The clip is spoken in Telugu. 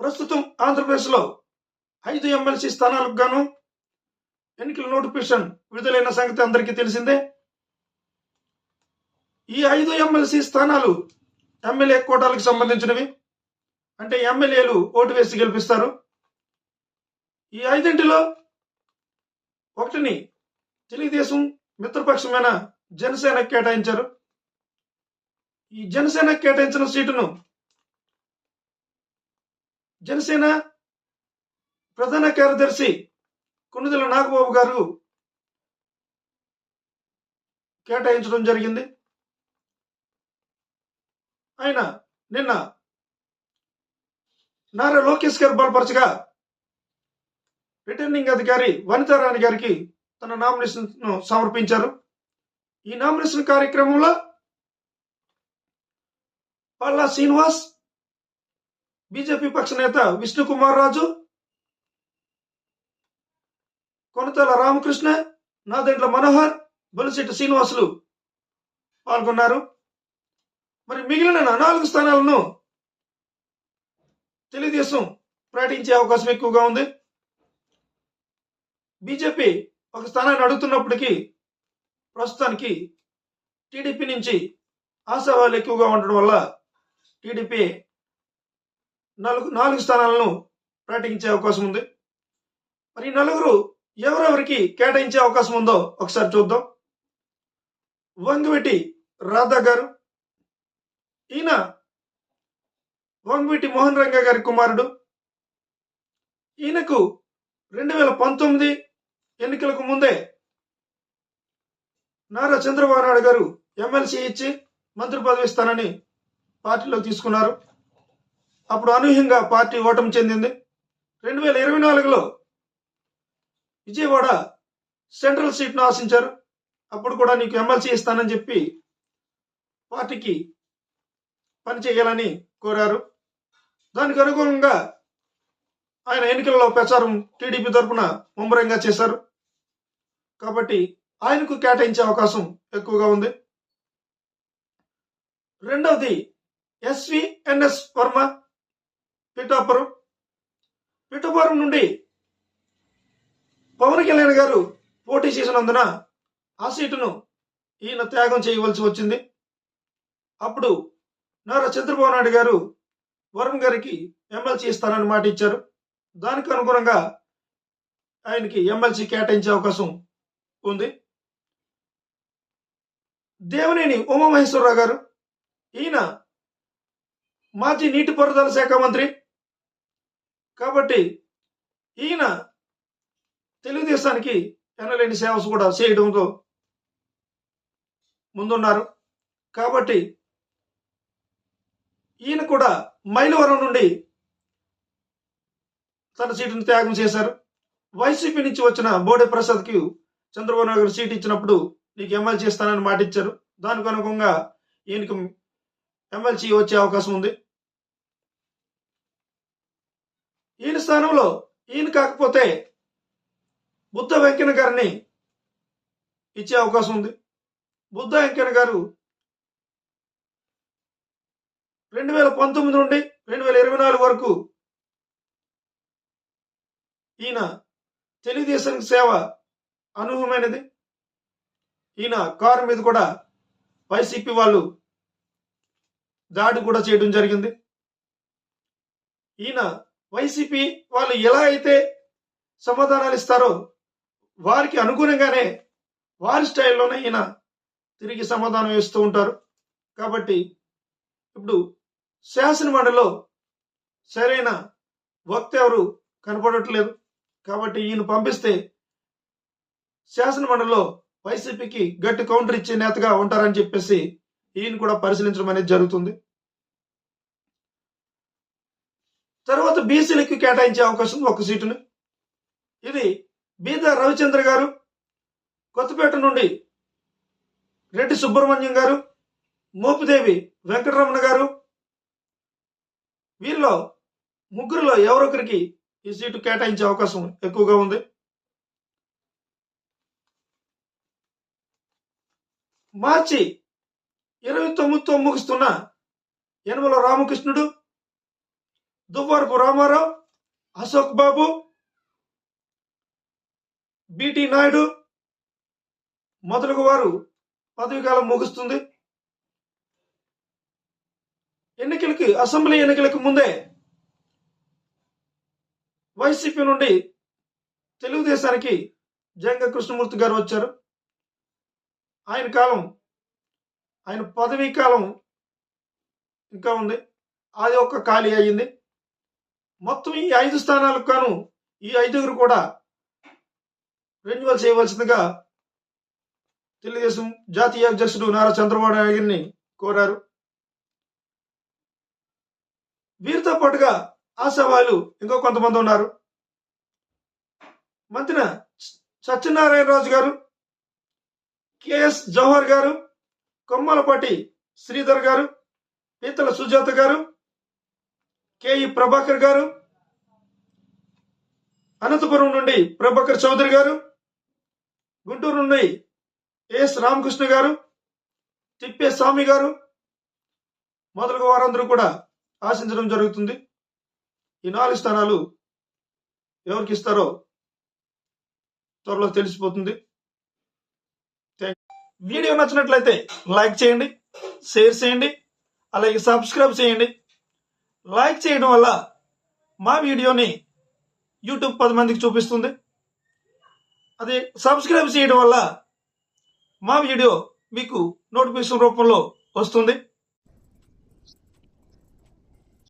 ప్రస్తుతం ఆంధ్రప్రదేశ్లో ఐదు ఎమ్మెల్సీ స్థానాలకు గాను ఎన్నికల నోటిఫికేషన్ విడుదలైన సంగతి అందరికీ తెలిసిందే. ఈ ఐదు ఎమ్మెల్సీ స్థానాలు ఎమ్మెల్యే కోటాలకు సంబంధించినవి. అంటే ఎమ్మెల్యేలు ఓటు వేసి గెలిపిస్తారు. ఈ ఐదింటిలో ఒకటిని తెలుగుదేశం మిత్రపక్షమైన జనసేన కేటాయించారు. ఈ జనసేన కేటాయించిన సీటును జనసేన ప్రధాన కార్యదర్శి కొనుదల నాగబాబు గారు కేటాయించడం జరిగింది. ఆయన నిన్న నారా లోకేష్ గారు బలపరచగా రిటర్నింగ్ అధికారి వనితారాణి గారికి తన నామినేషన్ సమర్పించారు. ఈ నామినేషన్ కార్యక్రమంలో పల్లా శ్రీనివాస్ బీజేపీ పక్ష నేత విష్ణు కుమార్ రాజు కొనతల రామకృష్ణ నాదెండ్ల మనోహర్ బొలిశెట్టి శ్రీనివాసులు పాల్గొన్నారు. మరి మిగిలిన నాలుగు స్థానాలను తెలుగుదేశం ప్రకటించే అవకాశం ఎక్కువగా ఉంది. బీజేపీ ఒక స్థానాన్ని అడుగుతున్నప్పటికీ ప్రస్తుతానికి టీడీపీ నుంచి ఆశావాలు ఎక్కువగా ఉండడం వల్ల టీడీపీ నాలుగు నాలుగు స్థానాలను ప్రకటించే అవకాశం ఉంది. మరి ఈ నలుగురు ఎవరెవరికి కేటాయించే అవకాశం ఉందో ఒకసారి చూద్దాం. వంగవిటి రాధా గారు ఈయన వంగవిటి మోహన్ రంగ గారి కుమారుడు. ఈయనకు రెండు వేల పంతొమ్మిది ఎన్నికలకు ముందే నారా చంద్రబాబు నాయుడు గారు ఎమ్మెల్సీ ఇచ్చి మంత్రి పదవి ఇస్తానని పార్టీలో తీసుకున్నారు. అప్పుడు అనూహ్యంగా పార్టీ ఓటమి చెందింది. రెండు వేల ఇరవై నాలుగులో విజయవాడ సెంట్రల్ సీట్ను ఆశించారు. అప్పుడు కూడా నీకు ఎమ్మెల్సీ ఇస్తానని చెప్పి పార్టీకి పనిచేయాలని కోరారు. దానికి అనుగుణంగా ఆయన ఎన్నికల్లో ప్రచారం టీడీపీ తరఫున ముమ్మరంగా చేశారు. కాబట్టి ఆయనకు కేటాయించే అవకాశం ఎక్కువగా ఉంది. రెండవది ఎస్విఎన్ఎస్ వర్మ పిఠాపురం. పిఠాపురం నుండి పవన్ కళ్యాణ్ గారు పోటీ చేసినందున ఆ సీటును ఈయన త్యాగం చేయవలసి వచ్చింది. అప్పుడు నారా చంద్రబాబు నాయుడు గారు వరుణ్ గారికి ఎమ్మెల్సీ ఇస్తానని మాట ఇచ్చారు. దానికి అనుగుణంగా ఆయనకి ఎమ్మెల్సీ కేటాయించే అవకాశం ఉంది. దేవనేని ఉమామహేశ్వరరావు గారు ఈయన మాజీ నీటిపారుదల శాఖ మంత్రి కాబట్టి ఈయన తెలుగుదేశానికి ఎనలేని సేవస్ కూడా చేయడంతో ముందున్నారు. కాబట్టి ఈయన కూడా మైలవరం నుండి తన సీటును త్యాగం చేశారు. వైసీపీ నుంచి వచ్చిన బోడే ప్రసాద్కి చంద్రబాబు నాయుడు సీట్ ఇచ్చినప్పుడు నీకు ఎమ్మెల్సీ ఇస్తానని మాట ఇచ్చారు దానికి అనుగుణంగా ఈయనకి ఎమ్మెల్సీ వచ్చే అవకాశం ఉంది. ఈయన స్థానంలో ఈయన కాకపోతే బుద్ధ వెంకన్న గారిని ఇచ్చే అవకాశం ఉంది. బుద్ధ వెంకన్న గారు రెండు వేల పంతొమ్మిది నుండి రెండు వేల ఇరవై నాలుగు వరకు ఈయన తెలుగుదేశానికి సేవ అనూహ్యమైనది. ఈయన కారు మీద కూడా వైసీపీ వాళ్ళు దాడి కూడా చేయడం జరిగింది. ఈయన వైసీపీ వాళ్ళు ఎలా అయితే సమాధానాలు ఇస్తారో వారికి అనుగుణంగానే వారి స్టైల్లోనే ఈయన తిరిగి సమాధానం ఇస్తూ ఉంటారు. కాబట్టి ఇప్పుడు శాసనమండలిలో సరైన వక్త ఎవరు కనపడట్లేదు. కాబట్టి ఈయన పంపిస్తే శాసనమండలిలో వైసీపీకి గట్టి కౌంటర్ ఇచ్చే నేతగా ఉంటారని చెప్పేసి ఈయన కూడా పరిశీలించడం అనేది జరుగుతుంది. తర్వాత బీసీలకు కేటాయించే అవకాశం ఒక సీటును. ఇది బీద రవిచంద్ర గారు కొత్తపేట నుండి రెడ్డి సుబ్రహ్మణ్యం గారు మోపుదేవి వెంకటరమణ గారు వీరిలో ముగ్గురులో ఎవరొకరికి ఈ సీటు కేటాయించే అవకాశం ఎక్కువగా ఉంది. మార్చి ఇరవై తొమ్మిదితో ముగుస్తున్న యనమల రామకృష్ణుడు దువ్వరపు రామారావు అశోక్ బాబు బిటి నాయుడు మొదలగు వారు పదవికాలం ముగుస్తుంది. ఎన్నికలకి అసెంబ్లీ ఎన్నికలకు ముందే వైసీపీ నుండి తెలుగుదేశానికి జంగ కృష్ణమూర్తి గారు వచ్చారు. ఆయన కాలం ఆయన పదవీ కాలం ఇంకా ఉంది. అది ఒక ఖాళీ అయ్యింది. మొత్తం ఈ ఐదు స్థానాలకు గాను ఈ ఐదుగురు కూడా రెన్యువల్ చేయవలసిందిగా తెలుగుదేశం జాతీయ అధ్యక్షుడు నారా చంద్రబాబు నాయుడు గారిని కోరారు. వీరితో పాటుగా ఆశావాలు ఇంకో కొంతమంది ఉన్నారు. మంత్రి సత్యనారాయణరాజు గారు కెఎస్ జవహర్ గారు కొమ్మలపాటి శ్రీధర్ గారు పీతల సుజాత గారు కేఈ ప్రభాకర్ గారు? అనంతపురం నుండి ప్రభాకర్ చౌదరి గారు. గుంటూరు నుండి ఎస్ రామకృష్ణ గారు. తిప్పే స్వామి గారు. మొదలగు వారందరూ కూడా ఆశించడం జరుగుతుంది. ఈ నాలుగు స్థానాలు ఎవరికి ఇస్తారో త్వరలో తెలిసిపోతుంది. వీడియో నచ్చినట్లయితే లైక్ చేయండి షేర్ చేయండి అలాగే సబ్స్క్రైబ్ చేయండి. లైక్ చేయడం వల్ల మా వీడియోని యూట్యూబ్ పది మందికి చూపిస్తుంది. అదే సబ్స్క్రైబ్ చేయడం వల్ల మా వీడియో మీకు నోటిఫికేషన్ రూపంలో వస్తుంది.